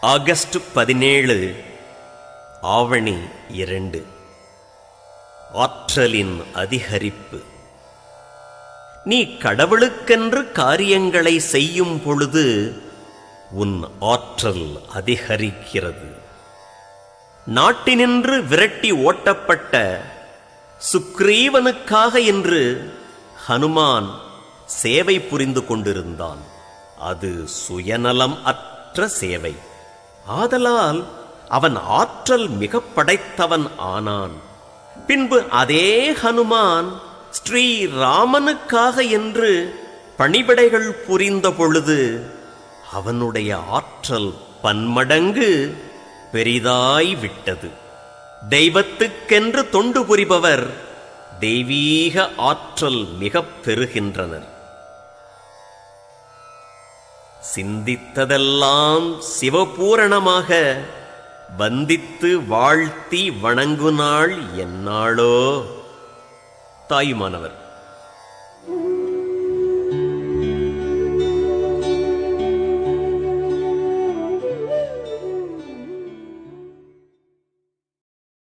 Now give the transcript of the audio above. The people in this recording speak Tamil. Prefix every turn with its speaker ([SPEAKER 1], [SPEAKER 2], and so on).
[SPEAKER 1] ஆகஸ்ட் பதினேழு ஆவணி இரண்டு. ஆற்றலின் அதிகரிப்பு. நீ கடவுளுக்கென்று காரியங்களை செய்யும் பொழுது உன் ஆற்றல் அதிகரிக்கிறது. நாட்டினின்று விரட்டி ஓட்டப்பட்ட சுக்ரீவனுக்காக என்று ஹனுமான் சேவை புரிந்து கொண்டிருந்தான். அது சுயநலம் அற்ற சேவை. ஆதலால் அவன் ஆற்றல் மிக படைத்தவன் ஆனான். பின்பு அதே ஹனுமான் ஸ்ரீ ராமனுக்காக என்று பணிபடைகள் புரிந்த பொழுது அவனுடைய ஆற்றல் பன்மடங்கு பெரிதாய் விட்டது. தெய்வத்துக்கென்று தொண்டு புரிபவர் தெய்வீக ஆற்றல் மிகப் பெறுகின்றனர். சிந்தித்ததெல்லாம் சிவபூரணமாக வந்தித்து வாழ்த்தி வணங்குநாள் என்னாளோ? தாயுமானவர்.